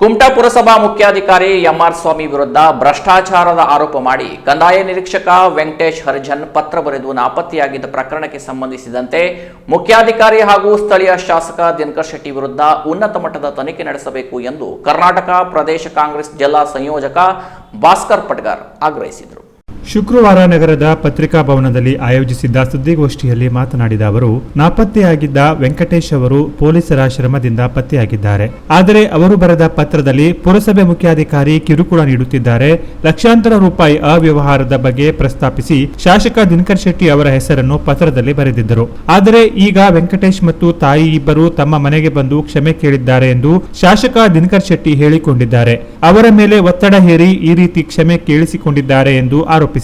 ಕುಮಟಾ ಪುರಸಭಾ ಮುಖ್ಯಾಧಿಕಾರಿ ಎಂಆರ್ ಸ್ವಾಮಿ ವಿರುದ್ಧ ಭ್ರಷ್ಟಾಚಾರದ ಆರೋಪ ಮಾಡಿ ಕಂದಾಯ ನಿರೀಕ್ಷಕ ವೆಂಕಟೇಶ್ ಹರಿಜನ್ ಪತ್ರ ಬರೆದು ನಾಪತ್ತೆಯಾಗಿದ್ದ ಪ್ರಕರಣಕ್ಕೆ ಸಂಬಂಧಿಸಿದಂತೆ ಮುಖ್ಯಾಧಿಕಾರಿ ಹಾಗೂ ಸ್ಥಳೀಯ ಶಾಸಕ ದಿನಕರ್ ಶೆಟ್ಟಿ ವಿರುದ್ಧ ಉನ್ನತ ಮಟ್ಟದ ತನಿಖೆ ನಡೆಸಬೇಕು ಎಂದು ಕರ್ನಾಟಕ ಪ್ರದೇಶ ಕಾಂಗ್ರೆಸ್ ಜಿಲ್ಲಾ ಸಂಯೋಜಕ ಭಾಸ್ಕರ್ ಪಟ್ಗಾರ್ ಆಗ್ರಹಿಸಿದರು. ಶುಕ್ರವಾರ ನಗರದ ಪತ್ರಿಕಾ ಭವನದಲ್ಲಿ ಆಯೋಜಿಸಿದ್ದ ಸುದ್ದಿಗೋಷ್ಠಿಯಲ್ಲಿ ಮಾತನಾಡಿದ ಅವರು, ನಾಪತ್ತೆಯಾಗಿದ್ದ ವೆಂಕಟೇಶ್ ಅವರು ಪೊಲೀಸರ ಶ್ರಮದಿಂದ ಪತ್ತೆಯಾಗಿದ್ದಾರೆ. ಆದರೆ ಅವರು ಬರೆದ ಪತ್ರದಲ್ಲಿ ಪುರಸಭೆ ಮುಖ್ಯಾಧಿಕಾರಿ ಕಿರುಕುಳ ನೀಡುತ್ತಿದ್ದಾರೆ. ಲಕ್ಷಾಂತರ ರೂಪಾಯಿ ಅವ್ಯವಹಾರದ ಬಗ್ಗೆ ಪ್ರಸ್ತಾಪಿಸಿ ಶಾಸಕ ದಿನಕರ್ ಶೆಟ್ಟಿ ಅವರ ಹೆಸರನ್ನು ಪತ್ರದಲ್ಲಿ ಬರೆದಿದ್ದರು. ಆದರೆ ಈಗ ವೆಂಕಟೇಶ್ ಮತ್ತು ತಾಯಿ ಇಬ್ಬರು ತಮ್ಮ ಮನೆಗೆ ಬಂದು ಕ್ಷಮೆ ಕೇಳಿದ್ದಾರೆ ಎಂದು ಶಾಸಕ ದಿನಕರ್ ಶೆಟ್ಟಿ ಹೇಳಿಕೊಂಡಿದ್ದಾರೆ. ಅವರ ಮೇಲೆ ಒತ್ತಡ ಹೇರಿ ಈ ರೀತಿ ಕ್ಷಮೆ ಕೇಳಿಸಿಕೊಂಡಿದ್ದಾರೆ ಎಂದು ಆರೋಪಿಸಿದರು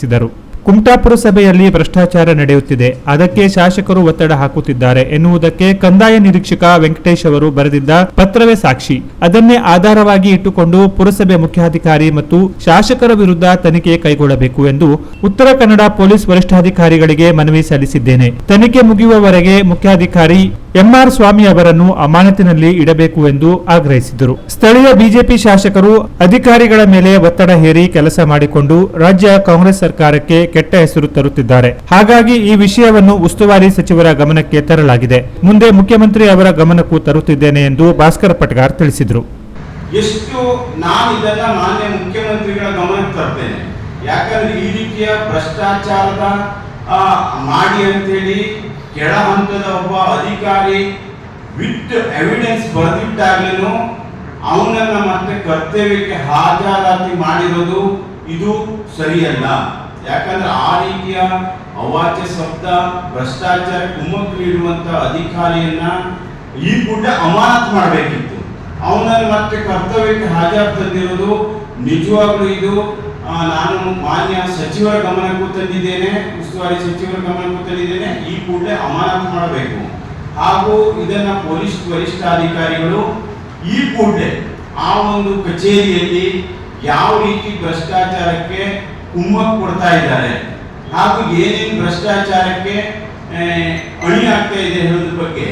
ಕುಮಟಾ ಪುರಸಭೆಯಲ್ಲಿ ಭ್ರಷ್ಟಾಚಾರ ನಡೆಯುತ್ತಿದೆ. ಅದಕ್ಕೆ ಶಾಸಕರು ಒತ್ತಡ ಹಾಕುತ್ತಿದ್ದಾರೆ ಎನ್ನುವುದಕ್ಕೆ ಕಂದಾಯ ನಿರೀಕ್ಷಕ ವೆಂಕಟೇಶ್ ಅವರು ಬರೆದಿದ್ದ ಪತ್ರವೇ ಸಾಕ್ಷಿ. ಅದನ್ನೇ ಆಧಾರವಾಗಿ ಇಟ್ಟುಕೊಂಡು ಪುರಸಭೆ ಮುಖ್ಯಾಧಿಕಾರಿ ಮತ್ತು ಶಾಸಕರ ವಿರುದ್ಧ ತನಿಖೆ ಕೈಗೊಳ್ಳಬೇಕು ಎಂದು ಉತ್ತರ ಕನ್ನಡ ಪೊಲೀಸ್ ವರಿಷ್ಠಾಧಿಕಾರಿಗಳಿಗೆ ಮನವಿ ಸಲ್ಲಿಸಿದ್ದೇನೆ. ತನಿಖೆ ಮುಗಿಯುವವರೆಗೆ ಮುಖ್ಯಾಧಿಕಾರಿ ಎಂಆರ್ ಸ್ವಾಮಿ ಅವರನ್ನು ಅಮಾನತಿನಲ್ಲಿ ಇಡಬೇಕು ಎಂದು ಆಗ್ರಹಿಸಿದರು. ಸ್ಥಳೀಯ ಬಿಜೆಪಿ ಶಾಸಕರು ಅಧಿಕಾರಿಗಳ ಮೇಲೆ ಒತ್ತಡ ಹೇರಿ ಕೆಲಸ ಮಾಡಿಕೊಂಡು ರಾಜ್ಯ ಕಾಂಗ್ರೆಸ್ ಸರ್ಕಾರಕ್ಕೆ ಕೆಟ್ಟ ಹೆಸರು ತರುತ್ತಿದ್ದಾರೆ. ಹಾಗಾಗಿ ಈ ವಿಷಯವನ್ನು ಉಸ್ತುವಾರಿ ಸಚಿವರ ಗಮನಕ್ಕೆ ತರಲಾಗಿದೆ. ಮುಂದೆ ಮುಖ್ಯಮಂತ್ರಿ ಅವರ ಗಮನಕ್ಕೂ ತರುತ್ತಿದ್ದೇನೆ ಎಂದು ಭಾಸ್ಕರ ಪಟ್ಗಾರ್ ತಿಳಿಸಿದರು. ಎಷ್ಟು ನಾನು ಇದನ್ನ ಮಾನ್ಯ ಮುಖ್ಯಮಂತ್ರಿಗಳ ಗಮನಕ್ಕೆ ತರ್ತೇನೆ. ಯಾಕಂದ್ರೆ ಈ ರೀತಿಯ ಭ್ರಷ್ಟಾಚಾರದ ಮಾಡಿ ಅಂತೇಳಿ ಕೆಳ ಹಂತದ ಒಬ್ಬ ಅಧಿಕಾರಿ ವಿತ್ ಎವಿಡೆನ್ಸ್ ಬರೆದಿಟ್ಟಾಗಲೂ ಅವನನ್ನ ಮತ್ತೆ ಕರ್ತವ್ಯಕ್ಕೆ ಹಾಜರಾತಿ ಮಾಡಿರೋದು ಇದು ಸರಿಯಲ್ಲ. ಯಾಕಂದ್ರೆ ಆ ರೀತಿಯ ಅವಾಚ್ಯ ಶಬ್ದ ಭ್ರಷ್ಟಾಚಾರ ಕುಮ್ಮಕ್ಕು ನೀಡುವಂತ ಅಧಿಕಾರಿಯನ್ನ ಈ ಕೂಡಲೇ ಅಮಾನತ್ ಮಾಡಬೇಕಿತ್ತು. ಅವನನ್ನು ಮತ್ತೆ ಕರ್ತವ್ಯಕ್ಕೆ ಹಾಜರು ತಂದಿರೋದು ನಿಜವಾಗ್ಲೂ ಇದು ಆ, ನಾನು ಮಾನ್ಯ ಸಚಿವರ ಗಮನಕ್ಕೂ ತಂದಿದ್ದೇನೆ, ಉಸ್ತುವಾರಿ ಸಚಿವರ ಗಮನಕ್ಕೂ ತಂದಿದ್ದೇನೆ. ಈ ಕೂಡಲೇ ಅಮಾನತು ಮಾಡಬೇಕು. ಹಾಗೂ ಇದನ್ನ ಪೊಲೀಸ್ ವರಿಷ್ಠಾಧಿಕಾರಿಗಳು ಈ ಕೂಡಲೇ ಆ ಒಂದು ಕಚೇರಿಯಲ್ಲಿ ಯಾವ ರೀತಿ ಭ್ರಷ್ಟಾಚಾರಕ್ಕೆ ಕುಮ್ಮಕ್ ಕೊಡ್ತಾ ಇದ್ದಾರೆ ಹಾಗೂ ಏನೇನು ಭ್ರಷ್ಟಾಚಾರಕ್ಕೆ ಅಣಿ ಆಗ್ತಾ ಇದೆ ಹೇಳೋದ್ರ ಬಗ್ಗೆ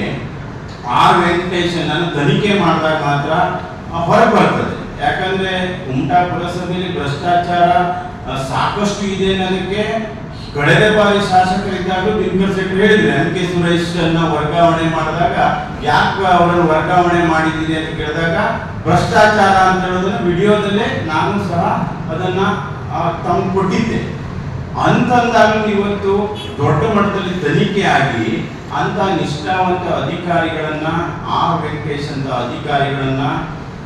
ಆ ಅನ್ನು ತನಿಖೆ ಮಾಡಿದಾಗ ಮಾತ್ರ ಹೊರಗೆ ಬರ್ತದೆ. ಯಾಕಂದ್ರೆ ಕುಮಟಾ ಪುರಸಭೆಯಲ್ಲಿ ಭ್ರಷ್ಟಾಚಾರ ಸಾಕಷ್ಟು ಇದೆ ಅನ್ನೋದಕ್ಕೆ ಕಳೆದ ಬಾರಿ ಶಾಸಕರಿದ್ದಾಗಲೂ ದಿನಕರ್ ಶೆಟ್ಟಿ ಹೇಳಿದ್ರೆ, ಎಂ. ಕೆ. ಸುರೇಶ್ ಅನ್ನ ವರ್ಗಾವಣೆ ಮಾಡಿದಾಗ ಯಾಕೆ ಅವರನ್ನು ವರ್ಗಾವಣೆ ಮಾಡಿದ್ದೀರಿ? ಅಂತ ಕೇಳಿದಾಗ, ಭ್ರಷ್ಟಾಚಾರ ಅಂತ ಹೇಳೋದನ್ನ ವಿಡಿಯೋದಲ್ಲೇ ನಾನು ಸಹ ಅದನ್ನ ತಂದು ಕೊಟ್ಟಿದ್ದೆ. ಅಂತಂದಾಗ ಇವತ್ತು ದೊಡ್ಡ ಮಟ್ಟದಲ್ಲಿ ತನಿಖೆ ಆಗಿ, ಅಂತ ನಿಷ್ಠಾವಂತ ಅಧಿಕಾರಿಗಳನ್ನ, ಆ ವೆಂಕಟೇಶ್ ಅಂತ ಅಧಿಕಾರಿಗಳನ್ನ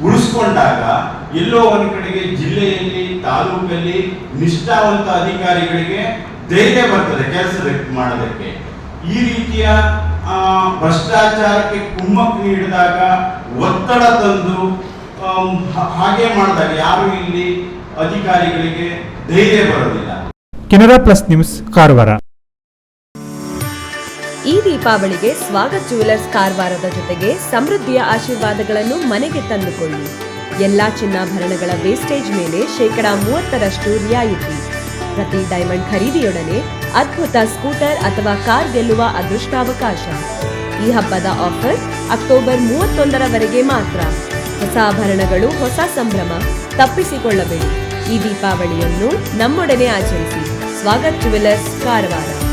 ಉಳಿಸ್ಕೊಂಡಾಗ ಎಲ್ಲೋ ಒಂದ್ ಕಡೆಗೆ ಜಿಲ್ಲೆಯಲ್ಲಿ, ತಾಲೂಕಲ್ಲಿ ನಿಷ್ಠಾವಂತ ಅಧಿಕಾರಿಗಳಿಗೆ ಧೈರ್ಯ ಬರ್ತದೆ ಕೆಲಸ ಮಾಡೋದಕ್ಕೆ ಈ ರೀತಿಯ ಭ್ರಷ್ಟಾಚಾರಕ್ಕೆ ಕುಮ್ಮಕ್ಕು ನೀಡಿದಾಗ ಒತ್ತಡ ತಂದು ಹಾಗೆ ಮಾಡಿದಾಗ ಯಾರು ಇಲ್ಲಿ ಅಧಿಕಾರಿಗಳಿಗೆ ಧೈರ್ಯ ಬರೋದಿಲ್ಲ. Canara plus news Karwar. ಈ ದೀಪಾವಳಿಗೆ ಸ್ವಾಗತ್ ಜುವೆಲರ್ಸ್ ಕಾರವಾರದ ಜೊತೆಗೆ ಸಮೃದ್ಧಿಯ ಆಶೀರ್ವಾದಗಳನ್ನು ಮನೆಗೆ ತಂದುಕೊಳ್ಳಿ. ಎಲ್ಲಾ ಚಿನ್ನಾಭರಣಗಳ ವೇಸ್ಟೇಜ್ ಮೇಲೆ ಶೇಕಡಾ ಮೂವತ್ತರಷ್ಟು ರಿಯಾಯಿತಿ. ಪ್ರತಿ ಡೈಮಂಡ್ ಖರೀದಿಯೊಡನೆ ಅದ್ಭುತ ಸ್ಕೂಟರ್ ಅಥವಾ ಕಾರ್ ಗೆಲ್ಲುವ ಅದೃಷ್ಟಾವಕಾಶ. ಈ ಹಬ್ಬದ ಆಫರ್ ಅಕ್ಟೋಬರ್ ಮೂವತ್ತೊಂದರವರೆಗೆ ಮಾತ್ರ. ಹೊಸ ಆಭರಣಗಳು, ಹೊಸ ಸಂಭ್ರಮ ತಪ್ಪಿಸಿಕೊಳ್ಳಬೇಡಿ. ಈ ದೀಪಾವಳಿಯನ್ನು ನಮ್ಮೊಡನೆ ಆಚರಿಸಿ. ಸ್ವಾಗತ್ ಜುವೆಲರ್ಸ್ ಕಾರವಾರ.